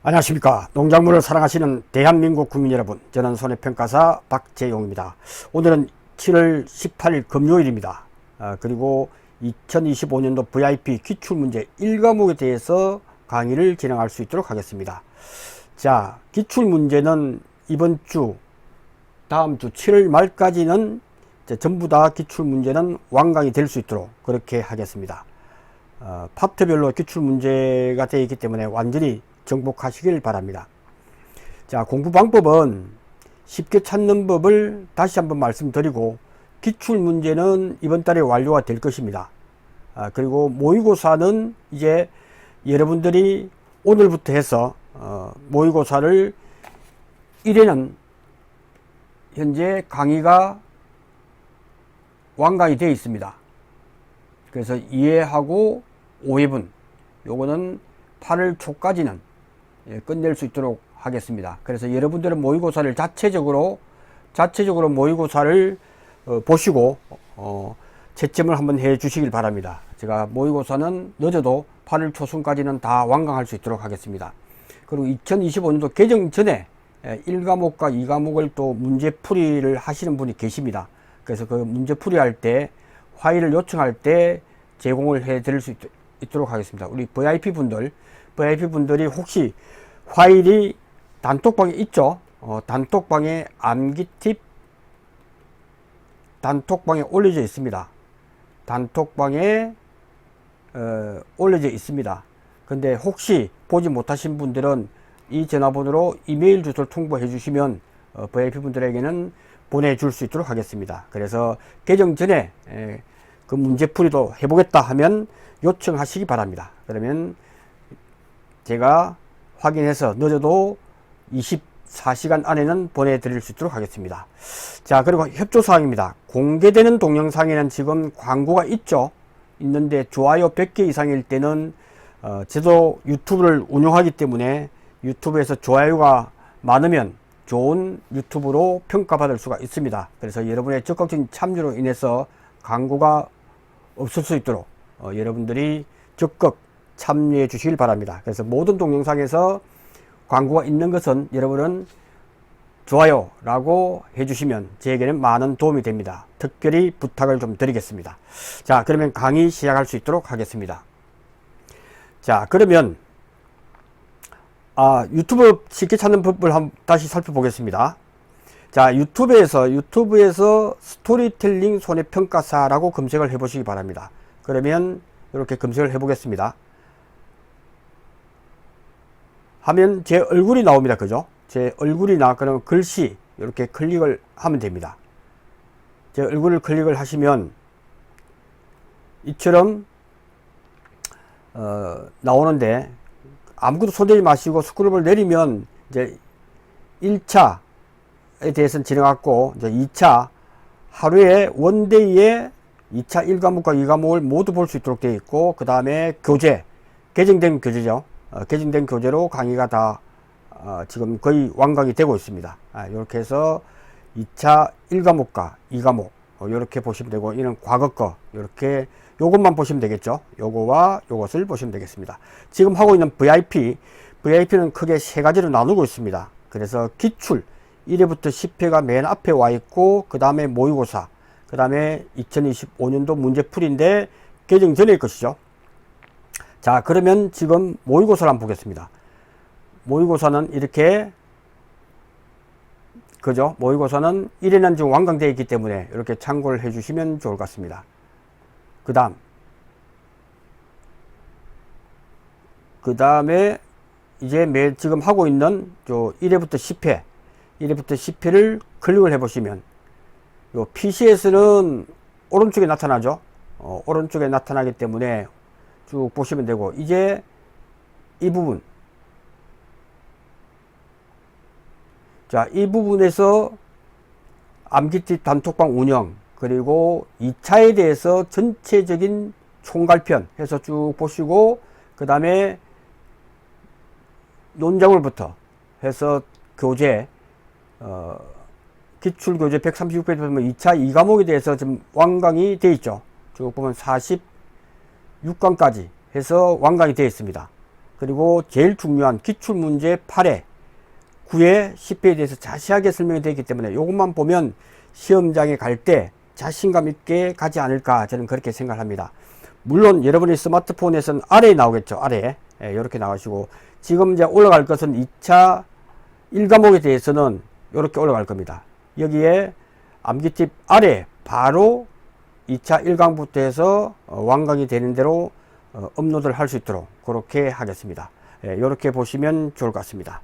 안녕하십니까. 농작물을 사랑하시는 대한민국 국민 여러분. 저는 손해평가사 박재용입니다. 오늘은 7월 18일 금요일입니다. 아, 그리고 2025년도 VIP 기출문제 1과목에 대해서 강의를 진행할 수 있도록 하겠습니다. 자, 기출문제는 이번 주, 다음 주 7월 말까지는 전부 다 기출문제는 완강이 될 수 있도록 그렇게 하겠습니다. 어, 파트별로 기출 문제가 되어 있기 때문에 완전히 정복하시길 바랍니다. 자, 공부 방법은 쉽게 찾는 법을 다시 한번 말씀드리고 기출 문제는 이번 달에 완료가 될 것입니다. 아, 그리고 모의고사는 이제 여러분들이 오늘부터 해서 어, 모의고사를 1회는 현재 강의가 완강이 되어 있습니다. 그래서 이해하고 5회분 요거는 8월 초까지는 예, 끝낼 수 있도록 하겠습니다. 그래서 여러분들은 모의고사를 자체적으로 자체적으로 모의고사를 어, 보시고 어, 채점을 한번 해 주시길 바랍니다. 제가 모의고사는 늦어도 8월 초순까지는 다 완강할 수 있도록 하겠습니다. 그리고 2025년도 개정 전에 1과목과 2과목을 또 문제풀이를 하시는 분이 계십니다. 그래서 그 문제풀이 할 때 화의를 요청할 때 제공을 해 드릴 수 있, 있도록 하겠습니다. 우리 VIP 분들, VIP 분들이 혹시 파일이 단톡방에 있죠? 어, 단톡방에 암기 팁 단톡방에 올려져 있습니다. 단톡방에 어, 올려져 있습니다. 근데 혹시 보지 못하신 분들은 이 전화번호로 이메일 주소를 통보해 주시면 어, VIP 분들에게는 보내줄 수 있도록 하겠습니다. 그래서 개정 전에 에, 그 문제풀이도 해보겠다 하면 요청하시기 바랍니다. 그러면 제가 확인해서 늦어도 24시간 안에는 보내드릴 수 있도록 하겠습니다. 자, 그리고 협조사항입니다. 공개되는 동영상에는 지금 광고가 있죠. 있는데 좋아요 100개 이상일 때는 어, 저도 유튜브를 운영하기 때문에 유튜브에서 좋아요가 많으면 좋은 유튜브로 평가받을 수가 있습니다. 그래서 여러분의 적극적인 참여로 인해서 광고가 없을 수 있도록 어, 여러분들이 적극 참여해 주시길 바랍니다. 그래서 모든 동영상에서 광고가 있는 것은 여러분은 좋아요 라고 해주시면 저에게는 많은 도움이 됩니다. 특별히 부탁을 좀 드리겠습니다. 자, 그러면 강의 시작할 수 있도록 하겠습니다. 자, 그러면 아, 유튜브 쉽게 찾는 법을 한번 다시 살펴보겠습니다. 자, 유튜브에서 유튜브에서 스토리텔링 손해평가사라고 검색을 해보시기 바랍니다. 그러면 이렇게 검색을 해보겠습니다. 하면 제 얼굴이 나옵니다. 그죠? 제 얼굴이 나, 그러면 글씨, 이렇게 클릭을 하면 됩니다. 제 얼굴을 클릭을 하시면, 이처럼, 어, 나오는데, 아무것도 손대지 마시고 스크롤을 내리면, 이제 1차에 대해서는 지나갔고, 이제 2차, 하루에 원데이에 2차 1과목과 2과목을 모두 볼 수 있도록 되어 있고, 그 다음에 교재, 개정된 교재죠. 어, 개정된 교재로 강의가 다 어, 지금 거의 완강이 되고 있습니다. 아, 이렇게 해서 2차 1과목과 2과목 이렇게 보시면 되고 이는 과거 거 이렇게 요것만 보시면 되겠죠. 요거와 요것을 보시면 되겠습니다. 지금 하고 있는 VIP VIP는 크게 세 가지로 나누고 있습니다. 그래서 기출 1회부터 10회가 맨 앞에 와 있고 그 다음에 모의고사 그 다음에 2025년도 문제풀이인데 개정 전일 것이죠. 자, 그러면 지금 모의고사를 한번 보겠습니다. 모의고사는 이렇게, 그죠? 모의고사는 1회는 지금 완강되어 있기 때문에 이렇게 참고를 해 주시면 좋을 것 같습니다. 그 다음. 그 다음에 이제 매, 지금 하고 있는 저 1회부터 10회, 1회부터 10회를 클릭을 해 보시면 요 PC에서는 오른쪽에 나타나죠. 어, 오른쪽에 나타나기 때문에 쭉 보시면 되고 이제 이 부분. 자이 부분에서 암기팁 단톡방 운영 그리고 2차에 대해서 전체적인 총괄편 해서 쭉 보시고 그 다음에 논자물부터 해서 교재 어, 기출교재 136페이지 보면 2차 2과목에 대해서 좀 완강이 되어 있죠. 쭉 보면 40 6강까지 해서 완강이 되어 있습니다. 그리고 제일 중요한 기출문제 8회, 9회, 10회에 대해서 자세하게 설명이 되어 있기 때문에 이것만 보면 시험장에 갈 때 자신감 있게 가지 않을까 저는 그렇게 생각합니다. 물론 여러분의 스마트폰에서는 아래에 나오겠죠. 아래에. 예, 이렇게 나가시고 지금 이제 올라갈 것은 2차 1과목에 대해서는 이렇게 올라갈 겁니다. 여기에 암기팁 아래 바로 2차 1강부터 해서 어, 완강이 되는 대로 어, 업로드를 할 수 있도록 그렇게 하겠습니다. 예, 이렇게 보시면 좋을 것 같습니다.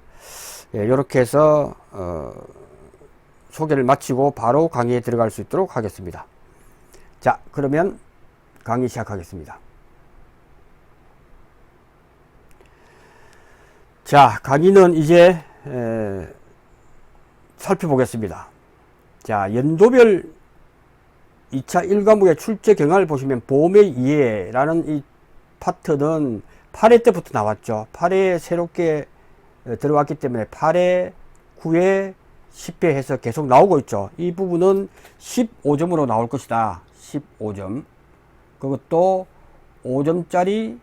예, 이렇게 해서 어, 소개를 마치고 바로 강의에 들어갈 수 있도록 하겠습니다. 자, 그러면 강의 시작하겠습니다. 자, 강의는 이제 에, 살펴보겠습니다. 자, 연도별 2차 1과목의 출제 경향을 보시면 보험의 이해라는 이 파트는 8회 때부터 나왔죠. 8회에 새롭게 어, 들어왔기 때문에 8회, 9회, 10회 해서 계속 나오고 있죠. 이 부분은 15점으로 나올 것이다. 15점. 그것도 5점짜리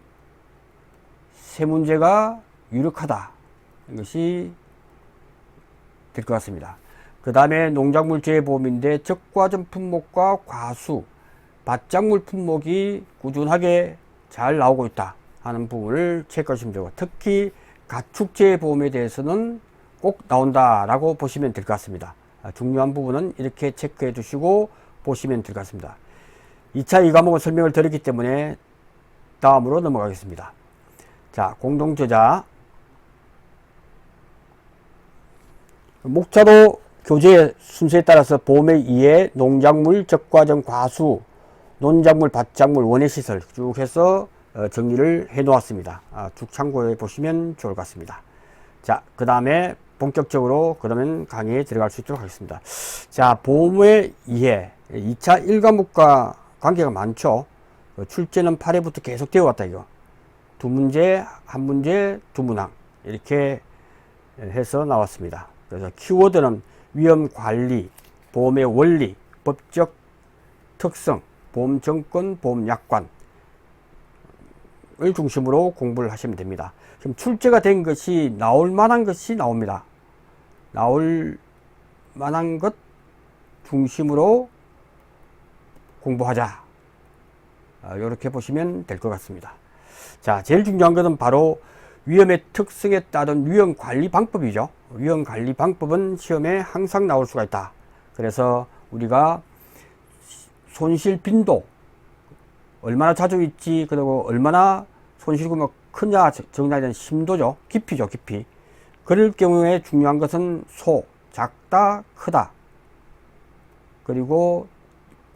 세 문제가 유력하다. 이것이 될 것 같습니다. 그 다음에 농작물 재보험인데 적과점 품목과 과수, 밭작물 품목이 꾸준하게 잘 나오고 있다 하는 부분을 체크하시면 되고 특히 가축재보험에 대해서는 꼭 나온다라고 보시면 될 것 같습니다. 아, 중요한 부분은 이렇게 체크해 두시고 보시면 될 것 같습니다. 2차 2과목은 설명을 드렸기 때문에 다음으로 넘어가겠습니다. 자, 공동저자. 목차로 교재 순서에 따라서 보험의 이해, 농작물, 적과정, 과수, 논작물, 밭작물, 원예시설 쭉 해서 어, 정리를 해 놓았습니다. 아, 쭉 참고해 보시면 좋을 것 같습니다. 자, 그 다음에 본격적으로 그러면 강의에 들어갈 수 있도록 하겠습니다. 자, 보험의 이해. 2차 1과목과 관계가 많죠. 어, 출제는 8회부터 계속 되어 왔다, 이거. 두 문제, 한 문제, 두 문항. 이렇게 해서 나왔습니다. 그래서 키워드는 위험 관리, 보험의 원리, 법적 특성, 보험 정권, 보험 약관, 을 중심으로 공부를 하시면 됩니다. 지금 출제가 된 것이 나올 만한 것이 나옵니다. 나올 만한 것 중심으로 공부하자. 이렇게 보시면 될 것 같습니다. 자, 제일 중요한 것은 바로 위험의 특성에 따른 위험 관리 방법이죠. 위험 관리 방법은 시험에 항상 나올 수가 있다. 그래서 우리가 손실 빈도, 얼마나 자주 있지, 그리고 얼마나 손실구가 크냐 대한 심도죠. 깊이죠, 깊이. 그럴 경우에 중요한 것은 소, 작다, 크다. 그리고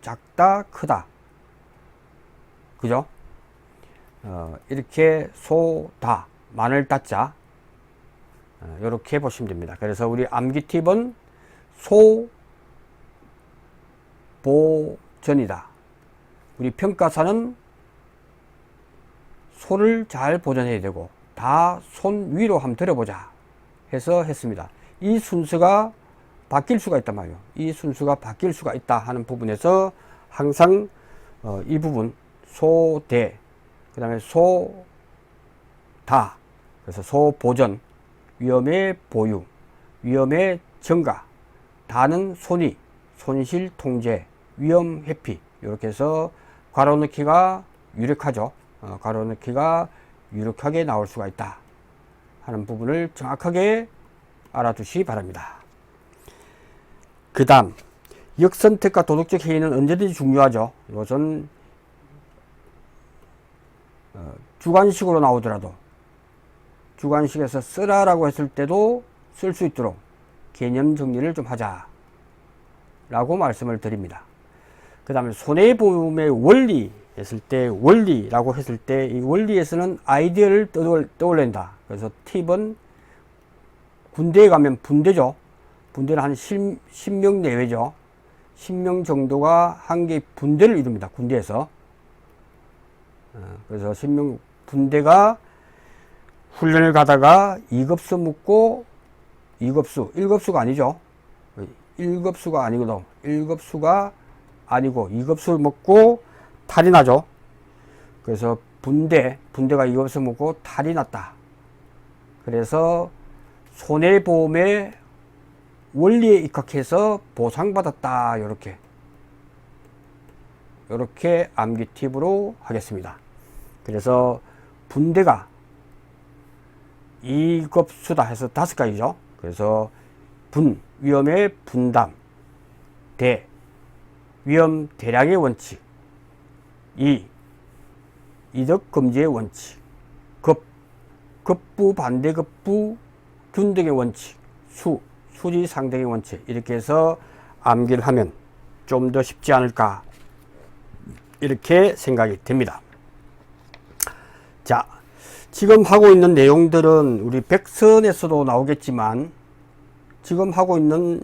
작다, 크다. 그죠? 어, 이렇게 소, 다, 마늘 따자. 어, 이렇게 보시면 됩니다. 그래서 우리 암기 팁은 소, 보전이다. 우리 평가사는 소를 잘 보존해야 되고 다 손 위로 한번 들어보자 해서 했습니다. 이 순서가 바뀔 수가 있단 말이에요. 이 순서가 바뀔 수가 있다 하는 부분에서 항상 어, 이 부분 소대 그 다음에 소 다 그래서 소보전 위험의 보유 위험의 증가 다는 손이 손실 통제 위험 회피 이렇게 해서 괄호 넣기가 유력하죠. 어, 가로 넣기가 유력하게 나올 수가 있다 하는 부분을 정확하게 알아두시기 바랍니다. 그 다음 역선택과 도덕적 해이는 언제든지 중요하죠. 이것은 어, 주관식으로 나오더라도 주관식에서 쓰라라고 했을 때도 쓸 수 있도록 개념 정리를 좀 하자 라고 말씀을 드립니다. 그 다음에 손해보험의 원리 했을 때 원리라고 했을 때 이 원리에서는 아이디어를 떠올린다. 그래서 팁은 군대에 가면 분대죠. 분대는 한 10, 10명 내외죠. 10명 정도가 한 개의 분대를 이룹니다. 군대에서. 어, 그래서 10명 분대가 훈련을 가다가 2급수 묻고 2급수, 1급수가 아니죠. 1급수가 아니거든. 1급수가 아니고 2급수를 먹고 탈이 나죠. 그래서 분대, 분대가 이것을 먹고 탈이 났다. 그래서 손해보험의 원리에 입각해서 보상받았다. 이렇게 이렇게 암기 팁으로 하겠습니다. 그래서 분대가 이급수다 해서 다섯 가지죠. 그래서 분, 위험의 분담, 대, 위험 대량의 원칙, 이, 이득 금지의 원칙, 급, 급부 반대 급부 균등의 원칙, 수, 수지 상등의 원칙 이렇게 해서 암기를 하면 좀 더 쉽지 않을까 이렇게 생각이 됩니다. 자, 지금 하고 있는 내용들은 우리 백선에서도 나오겠지만 지금 하고 있는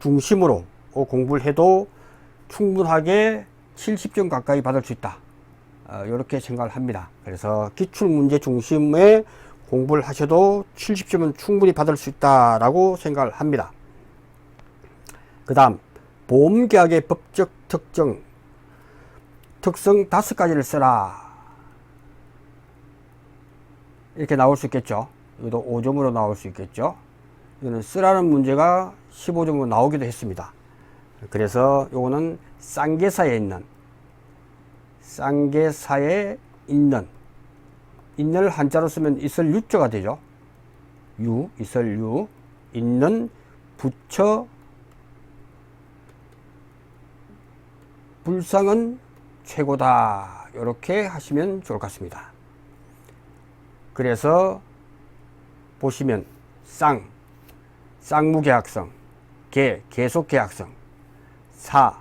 중심으로 공부를 해도 충분하게 70점 가까이 받을 수 있다. 어, 이렇게 생각을 합니다. 그래서 기출문제 중심의 공부를 하셔도 70점은 충분히 받을 수 있다라고 생각을 합니다. 그 다음 보험계약의 법적 특정 특성 다섯 가지를 써라 이렇게 나올 수 있겠죠. 이것도 5점으로 나올 수 있겠죠. 이거는 쓰라는 문제가 15점으로 나오기도 했습니다. 그래서 요거는 쌍계사에 있는 쌍계사에 있는 있는 한자로 쓰면 있을 유자가 되죠. 유, 있을 유, 있는 부처 불상은 최고다. 이렇게 하시면 좋을 것 같습니다. 그래서 보시면 쌍, 쌍무계약성, 계, 계속계약성, 사,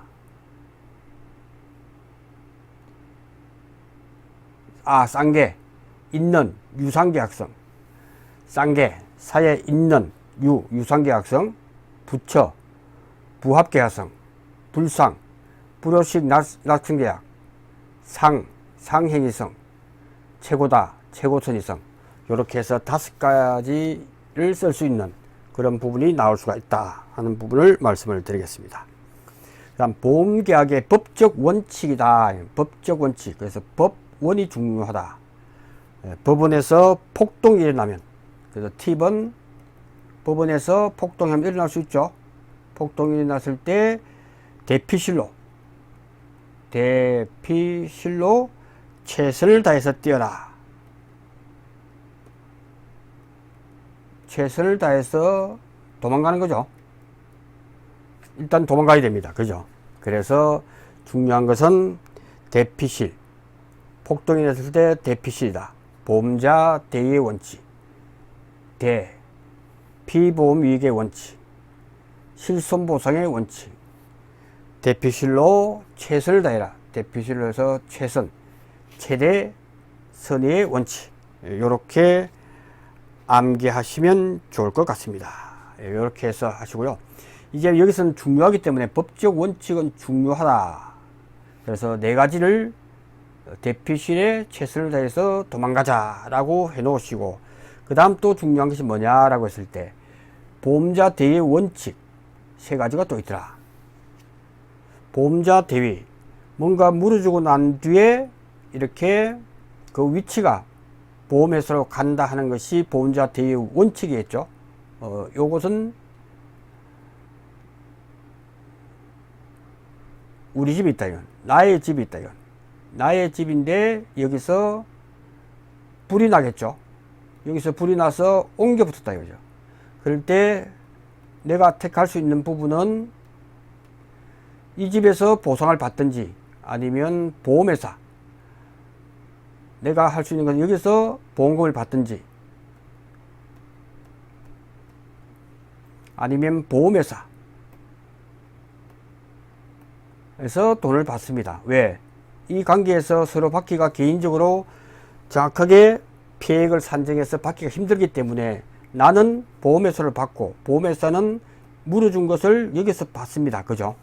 아, 쌍계, 있는 유상계약성, 쌍계, 사에 있는 유, 유상계약성, 부처, 부합계약성, 불상, 불효식 낙승계약, 상, 상행위성, 최고다, 최고선이성, 이렇게 해서 다섯 가지를 쓸 수 있는 그런 부분이 나올 수가 있다 하는 부분을 말씀을 드리겠습니다. 다음 보험 계약의 법적 원칙이다. 법적 원칙. 그래서 법원이 중요하다. 예, 법원에서 폭동이 일어나면 그래서 팁은 법원에서 폭동이 일어날 수 있죠. 폭동이 일어났을 때 대피실로 대피실로 최선을 다해서 뛰어라. 최선을 다해서 도망가는 거죠. 일단 도망가야 됩니다. 그죠? 그래서 중요한 것은 대피실. 폭동이 났을 때 대피실이다. 보험자 대의 원칙. 대. 피보험 이익의 원칙. 실손보상의 원칙. 대피실로 최선을 다해라. 대피실로 해서 최선. 최대 선의의 원칙. 이렇게 암기하시면 좋을 것 같습니다. 이렇게 해서 하시고요. 이제 여기서는 중요하기 때문에 법적 원칙은 중요하다. 그래서 네 가지를 대피실에 최선을 다해서 도망가자 라고 해 놓으시고, 그 다음 또 중요한 것이 뭐냐 라고 했을 때, 보험자 대위 원칙 세 가지가 또 있더라. 보험자 대위. 뭔가 물어주고 난 뒤에 이렇게 그 위치가 보험회사로 간다 하는 것이 보험자 대위 원칙이겠죠. 어, 요것은 우리 집이 있다 이건. 나의 집이 있다 이건. 나의 집인데 여기서 불이 나겠죠. 여기서 불이 나서 옮겨 붙었다 이거죠. 그럴 때 내가 택할 수 있는 부분은 이 집에서 보상을 받든지 아니면 보험회사 내가 할 수 있는 건 여기서 보험금을 받든지 아니면 보험회사 에서 돈을 받습니다. 왜? 이 관계에서 서로 받기가 개인적으로 정확하게 피해액을 산정해서 받기가 힘들기 때문에 나는 보험회사를 받고 보험회사는 물어준 것을 여기서 받습니다. 그죠?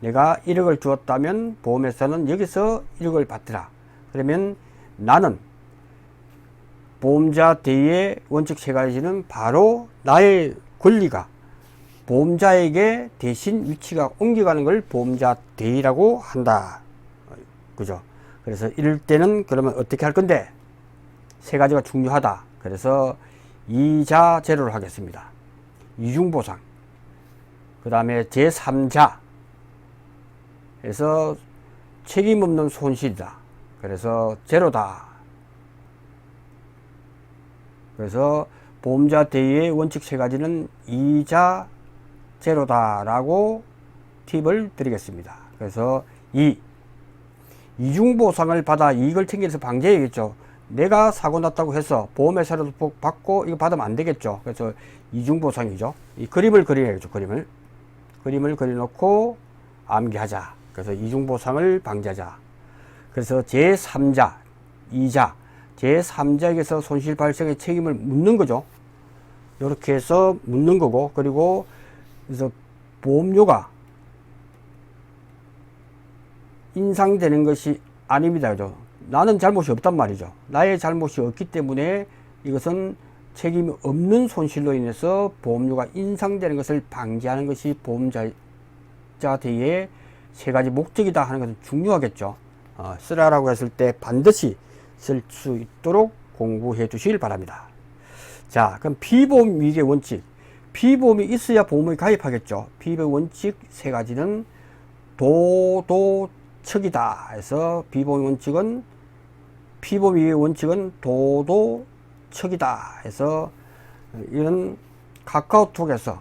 내가 1억을 주었다면 보험회사는 여기서 1억을 받더라. 그러면 나는 보험자 대의 원칙 세 가지는 바로 나의 권리가 보험자에게 대신 위치가 옮겨가는 걸 보험자 대의라고 한다. 그죠? 그래서 이럴 때는 그러면 어떻게 할 건데? 세 가지가 중요하다. 그래서 이자 제로를 하겠습니다. 이중보상. 그 다음에 제3자. 에서 책임 없는 손실이다. 그래서 제로다. 그래서 보험자 대위의 원칙 세 가지는 이자 제로다라고 팁을 드리겠습니다. 그래서 이 이중보상을 받아 이익을 챙기면서 방지해야겠죠. 내가 사고 났다고 해서 보험회사로도 복 받고 이거 받으면 안 되겠죠. 그래서 이중보상이죠. 이 그림을 그려야겠죠. 그림을. 그림을 그려놓고 암기하자. 그래서 이중보상을 방지하자. 그래서 제3자, 이자, 제3자에게서 손실 발생의 책임을 묻는 거죠. 이렇게 해서 묻는 거고, 그리고 그래서 보험료가 인상되는 것이 아닙니다. 그죠? 나는 잘못이 없단 말이죠. 나의 잘못이 없기 때문에 이것은 책임이 없는 손실로 인해서 보험료가 인상되는 것을 방지하는 것이 보험자 대의 세 가지 목적이다 하는 것은 중요하겠죠. 어, 쓰라라고 했을 때 반드시 쓸 수 있도록 공부해 주시길 바랍니다. 자, 그럼 피보험 위계 원칙. 피보험이 있어야 보험을 가입하겠죠. 피보험 원칙 세 가지는 도도척이다 해서 비보험 원칙은 피보험 위계 원칙은 도도척이다 해서 이런 카카오톡에서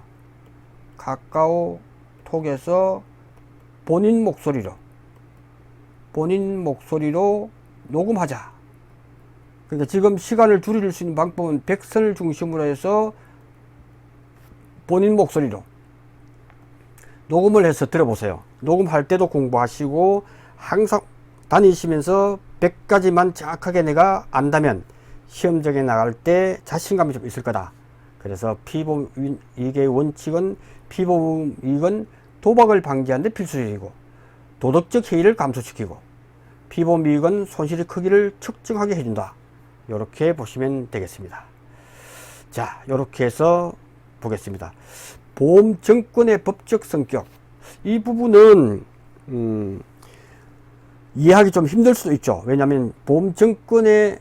카카오톡에서 본인 목소리로 본인 목소리로 녹음하자. 그러니까 지금 시간을 줄일 수 있는 방법은 백선을 중심으로 해서 본인 목소리로 녹음을 해서 들어보세요. 녹음할 때도 공부하시고 항상 다니시면서 100가지만 정확하게 내가 안다면 시험장에 나갈 때 자신감이 좀 있을 거다. 그래서 피보험 이게 원칙은 피보험 이익은 도박을 방지하는 데 필수적이고 도덕적 해이를 감소시키고 피보험 이익은 손실의 크기를 측정하게 해준다. 이렇게 보시면 되겠습니다. 자, 이렇게 해서 보겠습니다. 보험 정권의 법적 성격 이 부분은 음, 이해하기 좀 힘들 수도 있죠. 왜냐하면 보험 정권의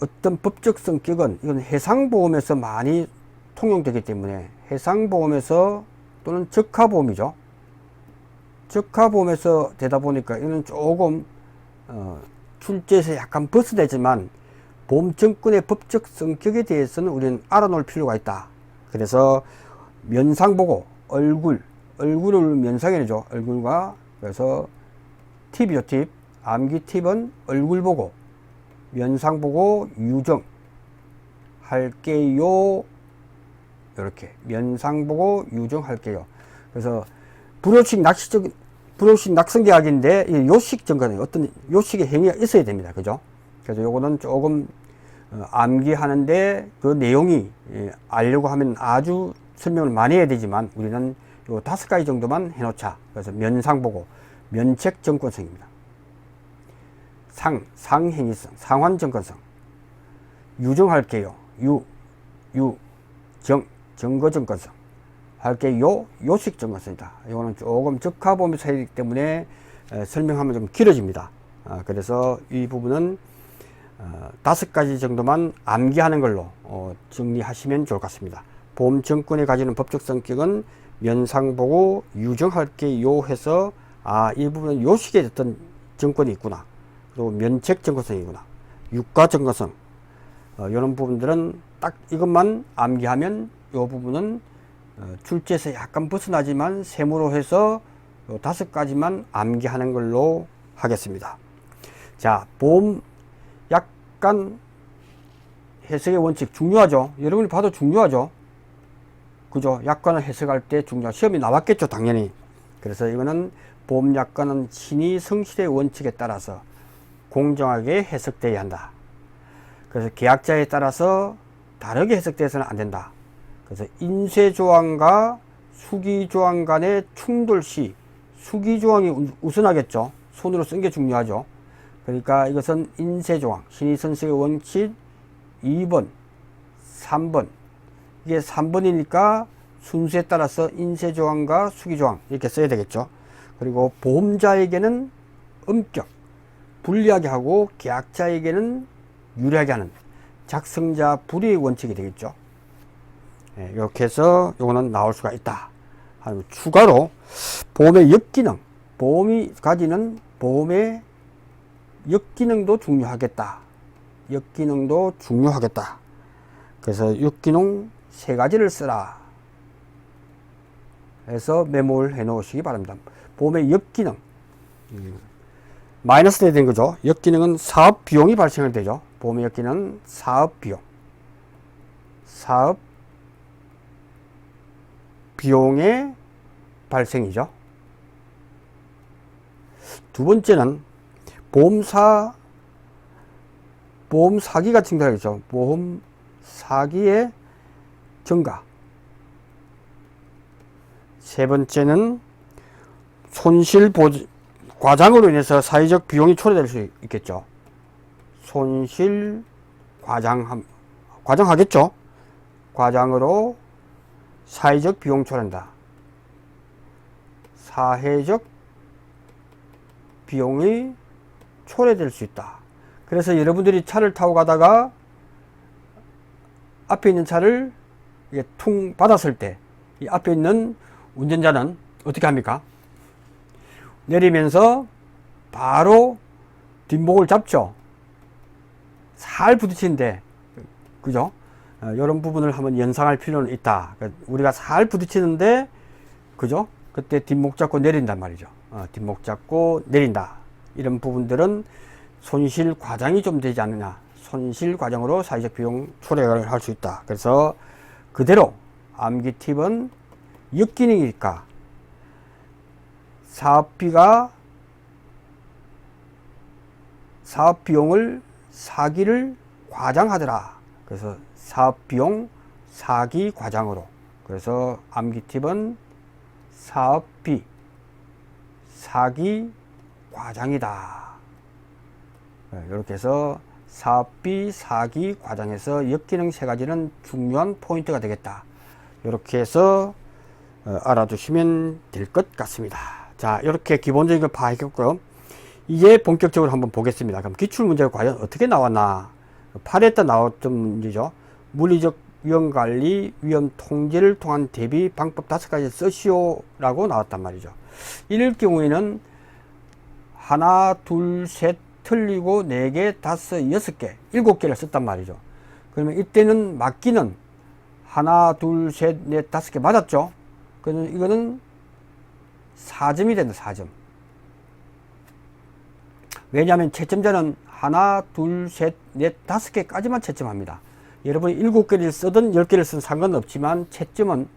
어떤 법적 성격은 이건 해상보험에서 많이 통용되기 때문에 해상보험에서 또는 적하보험이죠. 적하보험에서 되다 보니까 이는 조금 어, 출제에서 약간 벗어나지만 보험증권의 법적 성격에 대해서는 우리는 알아놓을 필요가 있다. 그래서 면상 보고 얼굴, 얼굴을 면상해내죠. 얼굴과 그래서 팁이죠. 팁. 암기 팁은 얼굴 보고 면상 보고 유정 할게요. 이렇게 면상 보고 유정 할게요. 그래서 불효식 낚시적 불효식 낙성계약인데 이 요식 증거는 어떤 요식의 행위가 있어야 됩니다. 그죠? 그래서 요거는 조금 어, 암기하는데 그 내용이 예, 알려고 하면 아주 설명을 많이 해야 되지만 우리는 요 다섯 가지 정도만 해놓자. 그래서 면상 보고 면책 정권성입니다. 상, 상행위성, 상환 정권성. 유정할게요. 유, 유, 정, 증거 정권성. 할게 요. 요식 정권성이다. 이거는 조금 적합보험에서 하기 때문에 에, 설명하면 좀 길어집니다. 아, 그래서 이 부분은 어, 다섯 가지 정도만 암기하는 걸로 어, 정리하시면 좋을 것 같습니다. 보험 증권이 가지는 법적 성격은 면상보고 유정할게 요 해서 아, 이 부분은 요식에 어떤 정권이 있구나. 그리고 면책 정권성이구나. 유가 정권성. 어, 이런 부분들은 딱 이것만 암기하면 이 부분은 어, 출제에서 약간 벗어나지만 세모로 해서 요 다섯 가지만 암기하는 걸로 하겠습니다. 자, 보험 약간 해석의 원칙 중요하죠. 여러분이 봐도 중요하죠. 그죠? 약관을 해석할 때 중요. 시험이 나왔겠죠, 당연히. 그래서 이거는 보험 약관은 신의 성실의 원칙에 따라서 공정하게 해석돼야 한다. 그래서 계약자에 따라서 다르게 해석돼서는 안 된다. 그래서 인쇄조항과 수기조항 간의 충돌 시 수기조항이 우선하겠죠. 손으로 쓴 게 중요하죠. 그러니까 이것은 인쇄조항, 신의선식의 원칙 2번, 3번. 이게 3번이니까 순수에 따라서 인쇄조항과 수기조항 이렇게 써야 되겠죠. 그리고 보험자에게는 엄격, 불리하게 하고 계약자에게는 유리하게 하는 작성자 불이의 원칙이 되겠죠. 예, 이렇게 해서 요거는 나올 수가 있다. 추가로 보험의 역기능, 보험이 가지는 보험의 역기능도 중요하겠다. 역기능도 중요하겠다. 그래서 역기능 세 가지를 쓰라. 해서 메모를 해 놓으시기 바랍니다. 보험의 역기능. 음, 마이너스 돼야 되는 거죠. 역기능은 사업 비용이 발생을 되죠. 보험의 역기능은 사업 비용. 사업 비용의 발생이죠. 두 번째는 보험사 보험 사기가 증가하겠죠. 보험 사기의 증가. 세 번째는 손실 보지, 과장으로 인해서 사회적 비용이 초래될 수 있겠죠. 손실 과장 과장하겠죠. 과장으로 사회적 비용 초래한다. 사회적 비용이 초래될 수 있다. 그래서 여러분들이 차를 타고 가다가 앞에 있는 차를 퉁 받았을 때 이 앞에 있는 운전자는 어떻게 합니까? 내리면서 바로 뒷목을 잡죠. 살 부딪히는데 그죠? 어, 이런 부분을 한번 연상할 필요는 있다. 그러니까 우리가 살 부딪히는데 그죠? 그때 뒷목 잡고 내린단 말이죠. 어, 뒷목 잡고 내린다. 이런 부분들은 손실 과장이 좀 되지 않느냐. 손실 과정으로 사회적 비용 초래를 할 수 있다. 그래서 그대로 암기 팁은 역기능이니까 사업비가 사업 비용을 사기를 과장하더라. 그래서 사업 비용 사기 과장으로. 그래서 암기 팁은 사업비 사기 과장이다. 이렇게 해서 사업비 사기 과정에서 역기능 세 가지는 중요한 포인트가 되겠다. 이렇게 해서 어, 알아두시면 될 것 같습니다. 자, 이렇게 기본적인 걸 파악했고요. 이제 본격적으로 한번 보겠습니다. 그럼 기출 문제가 과연 어떻게 나왔나? 8회때 나왔던 문제죠. 물리적 위험 관리, 위험 통제를 통한 대비 방법 다섯 가지 쓰시오라고 나왔단 말이죠. 이럴 경우에는 하나, 둘, 셋, 틀리고 네 개, 다섯, 여섯 개, 일곱 개를 썼단 말이죠. 그러면 이때는 맞기는 하나, 둘, 셋, 넷, 다섯 개 맞았죠? 그러면 이거는 4점이 된다, 4점. 왜냐하면 채점자는 하나, 둘, 셋, 넷, 다섯 개까지만 채점합니다. 여러분이 일곱 개를 쓰든 열 개를 쓰든 상관없지만 채점은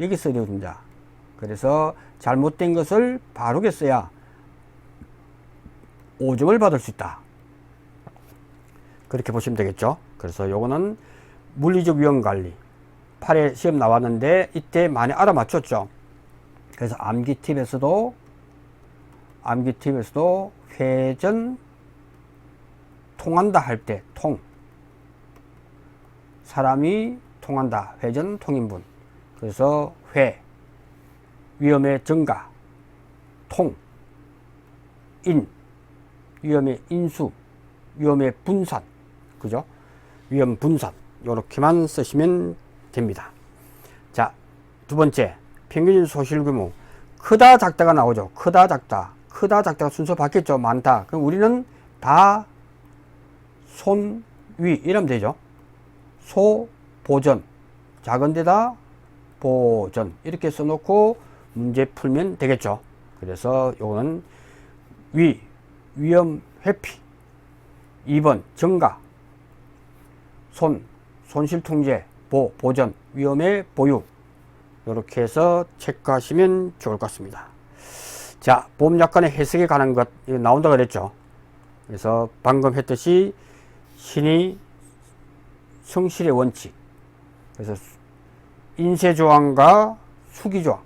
여기 써야 된다. 그래서 잘못된 것을 바르게 써야 5점을 받을 수 있다. 그렇게 보시면 되겠죠. 그래서 요거는 물리적 위험 관리. 8회 시험 나왔는데 이때 많이 알아맞혔죠. 그래서 암기 팁에서도 암기 팁에서도 회전 통한다 할 때 통. 사람이 통한다. 회전 통인분. 그래서 회 위험의 증가 통 인. 위험의 인수, 위험의 분산, 그죠? 위험 분산, 요렇게만 쓰시면 됩니다. 자, 두 번째, 평균 소실 규모. 크다, 작다가 나오죠. 크다, 작다. 크다, 작다가 순서 바뀌었죠. 많다. 그럼 우리는 다, 손, 위, 이러면 되죠. 소, 보전. 작은 데다, 보전. 이렇게 써놓고 문제 풀면 되겠죠. 그래서 요거는 위, 위험 회피 2번 증가 손 손실 통제 보 보전 위험의 보유 이렇게 해서 체크하시면 좋을 것 같습니다 자 보험약관의 해석에 관한 것 나온다 그랬죠 그래서 방금 했듯이 신의 성실의 원칙 그래서 인쇄조항과 수기조항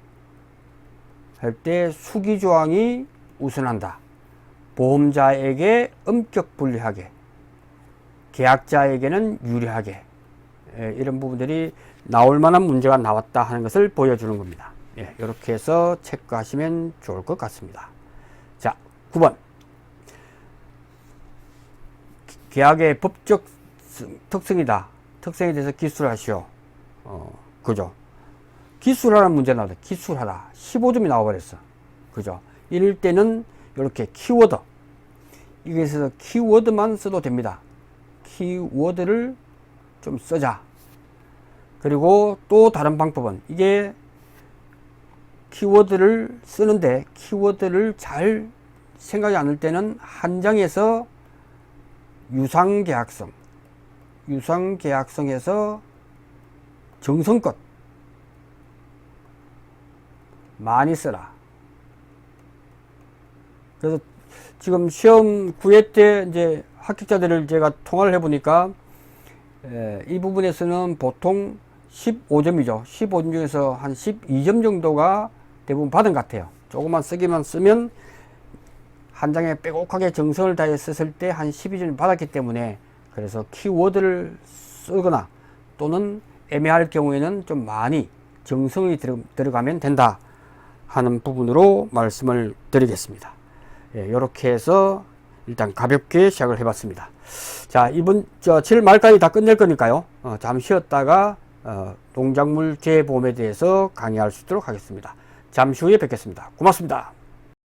할 때 수기조항이 우선한다 보험자에게 엄격 불리하게 계약자에게는 유리하게 예, 이런 부분들이 나올 만한 문제가 나왔다 하는 것을 보여주는 겁니다. 예, 이렇게 해서 체크하시면 좋을 것 같습니다. 자, 9번 계약의 법적 특성이다. 특성에 대해서 기술하시오. 어, 그죠? 기술하라는 문제 나왔다. 기술하라. 15점이 나와버렸어. 그죠? 이럴 때는 이렇게 키워드. 여기서 키워드만 써도 됩니다. 키워드를 좀 쓰자. 그리고 또 다른 방법은 이게 키워드를 쓰는데 키워드를 잘 생각이 안날 때는 한 장에서 유상계약성, 유상 계약성에서 정성껏 많이 써라. 그래서 지금 시험 9회 때 이제 합격자들을 제가 통화를 해보니까 에, 이 부분에서는 보통 15점이죠. 15점 중에서 한 12점 정도가 대부분 받은 것 같아요. 조금만 쓰기만 쓰면 한 장에 빼곡하게 정성을 다해 썼을 때 한 12점 받았기 때문에 그래서 키워드를 쓰거나 또는 애매할 경우에는 좀 많이 정성이 들어, 들어가면 된다 하는 부분으로 말씀을 드리겠습니다. 예, 이렇게 해서 일단 가볍게 시작을 해봤습니다. 자, 이번 저 7월 말까지 다 끝낼 거니까요. 어, 잠시 쉬었다가 어, 농작물 재보험에 대해서 강의할 수 있도록 하겠습니다. 잠시 후에 뵙겠습니다. 고맙습니다.